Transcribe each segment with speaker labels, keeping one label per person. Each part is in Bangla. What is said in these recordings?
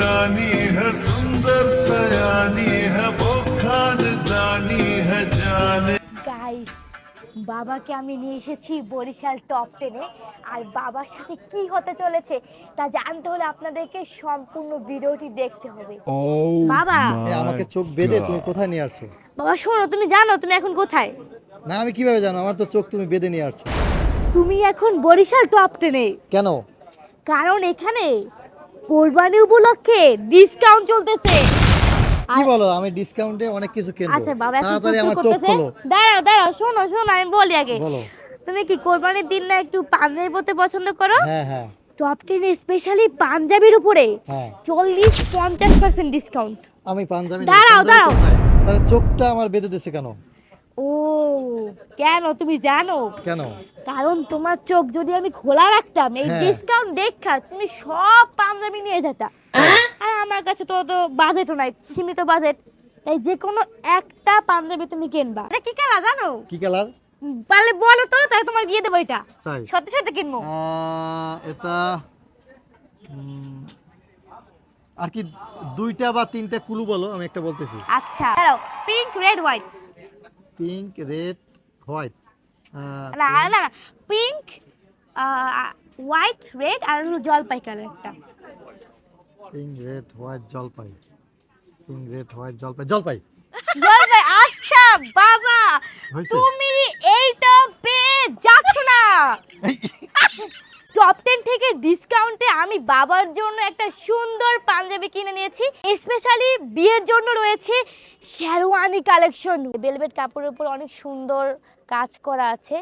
Speaker 1: रानी है सुंदर सयानी है वो खानदानी है जाने
Speaker 2: গাইস বাবাকে আমি নিয়ে এসেছি বরিশাল টপ টেনে আর বাবার সাথে কি হতে চলেছে তা জানতে হলে আপনাদেরকে সম্পূর্ণ ভিডিওটি দেখতে হবে বাবা
Speaker 3: এ, আমাকে চোখ বেঁধে তুমি কোথায় নিয়ে আসছো
Speaker 2: বাবা শোনো তুমি জানো তুমি এখন কোথায়
Speaker 3: না আমি কিভাবে জানো আমার তো চোখ তুমি বেঁধে নিয়ে আসছো
Speaker 2: তুমি এখন বরিশাল টপ টেনে
Speaker 3: কেন
Speaker 2: কারণ এখানে কোরবানি উপলক্ষে ডিসকাউন্ট চলতেছে।
Speaker 3: কি বলো আমি ডিসকাউন্টে অনেক কিছু কিনবো।
Speaker 2: আচ্ছা বাবা এখন
Speaker 3: আমার চোখ খোলো।
Speaker 2: দাঁড়াও দাঁড়াও শোনো শোনো আমি বলি আগে।
Speaker 3: বলো।
Speaker 2: তুমি কি কোরবানির দিন না একটু পাঞ্জাবি পরতে পছন্দ করো?
Speaker 3: হ্যাঁ হ্যাঁ।
Speaker 2: টপ টেনে স্পেশালি পাঞ্জাবির উপরে
Speaker 3: হ্যাঁ।
Speaker 2: চল্লিশ পঞ্চাশ পার্সেন্ট ডিসকাউন্ট
Speaker 3: আমি পাঞ্জাবি
Speaker 2: দাঁড়াও, দাঁড়াও।
Speaker 3: তাহলে চোখটা আমার বেঁধে দিছে কেন?
Speaker 2: ও কেন? তুমি জানো?
Speaker 3: কেন?
Speaker 2: কারণ তোমার চোখ যদি আমি খোলা রাখতাম এই
Speaker 3: হ্যাঁ।
Speaker 2: ডিসকাউন্ট দেখা তুমি সব পাঞ্জাবি নিয়ে যেতা। আর আমার কাছে তো তো বাজেটও নাই সীমিত বাজেট তাই যে কোনো একটা পাঞ্জাবি তুমি কিনবা। এটা কি কালা জানো?
Speaker 3: কি কালার
Speaker 2: পারলে বলো তো তাহলে তোমার দিয়ে দেবো এটা। সত্যি সত্যি কিনবো।
Speaker 3: এটা আর কি দুইটা বা তিনটা কুলু বলো আমি একটা বলতেছি।
Speaker 2: আচ্ছা দাঁড়াও pink red white
Speaker 3: pink red white
Speaker 2: না আর না পিঙ্ক হোয়াইট রেড আর হলো জলপাই কালারটা
Speaker 3: পিঙ্ক রেড হোয়াইট জলপাই। পিঙ্ক রেড হোয়াইট জলপাই। জলপাই!
Speaker 2: জলপাই! আচ্ছা বাবা! তুমি এইটা পেয়ে যাচ্ছ না! টপ টেন থেকে ডিসকাউন্টে আমি বাবার জন্য একটা সুন্দর পাঞ্জাবি কিনে নিয়েছি। স্পেশালি বিয়ের জন্য রয়েছে শেরওয়ানি কালেকশন ভেলভেট কাপড়ের উপর অনেক সুন্দর কাজ করা আছে।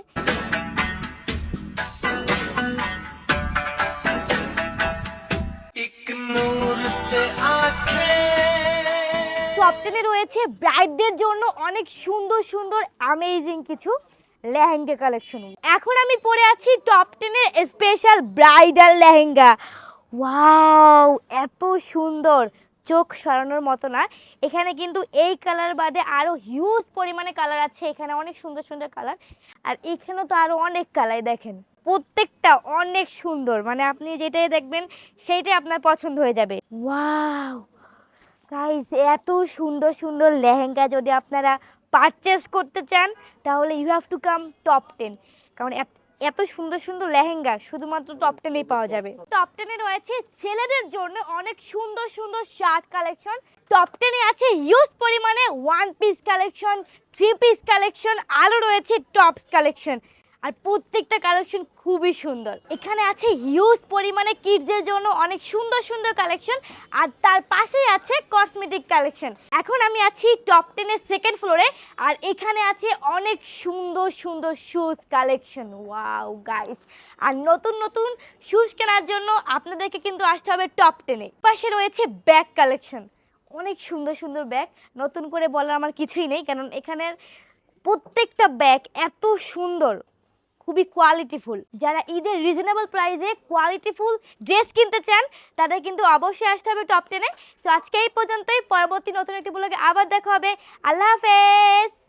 Speaker 2: টপ টেনে রয়েছে ব্রাইডদের জন্য অনেক সুন্দর সুন্দর অ্যামেজিং কিছু লেহেঙ্গা কালেকশন এখন আমি পরে আছি টপ টেনের স্পেশাল ব্রাইডাল লেহেঙ্গা। ওয়াও এত সুন্দর। চোখ সরানোর মতো না। এখানে কিন্তু এই কালার বাদে আরও হিউজ পরিমাণে কালার আছে। এখানে অনেক সুন্দর সুন্দর কালার আর এখানেও তো আরও অনেক কালার দেখেন। প্রত্যেকটা অনেক সুন্দর। মানে আপনি যেটাই দেখবেন সেইটাই আপনার পছন্দ হয়ে যাবে। ওয়াও গাইস এত সুন্দর সুন্দর লেহেঙ্গা যদি আপনারা পারচেস করতে চান তাহলে you have to come top ten কারণ এত- সুন্দর সুন্দর লেহেঙ্গা শুধুমাত্র টপ টেনেই পাওয়া যাবে। টপ টেনে রয়েছে ছেলেদের জন্য অনেক সুন্দর সুন্দর শার্ট কালেকশন টপ টেনে আছে হিউজ পরিমাণে one piece collection three piece collection আরও রয়েছে টপস কালেকশন আর প্রত্যেকটা কালেকশন খুবই সুন্দর। এখানে আছে হিউজ পরিমাণে কিডসের জন্য অনেক সুন্দর সুন্দর কালেকশন আর তার পাশেই আছে কসমেটিক কালেকশন এখন আমি আছি টপ টেনের সেকেন্ড ফ্লোরে আর এখানে আছে অনেক সুন্দর সুন্দর শুজ কালেকশন ওয়াও গাইস আর নতুন নতুন শুজ কেনার জন্য আপনাদেরকে কিন্তু আসতে হবে টপ টেনে পাশে রয়েছে ব্যাগ কালেকশন অনেক সুন্দর সুন্দর ব্যাগ নতুন করে বলার আমার কিছুই নেই, কারণ এখানের প্রত্যেকটা ব্যাগ এত সুন্দর। খুবই কোয়ালিটিফুল যারা ঈদের রিজনেবল প্রাইসে কোয়ালিটিফুল ড্রেস কিনতে চান, তাদের কিন্তু অবশ্যই আসতে হবে টপ টেনে সো আজকে এই পর্যন্তই। পরবর্তী নতুন একটি ব্লগে আবার দেখা হবে। আল্লাহ হাফেজ!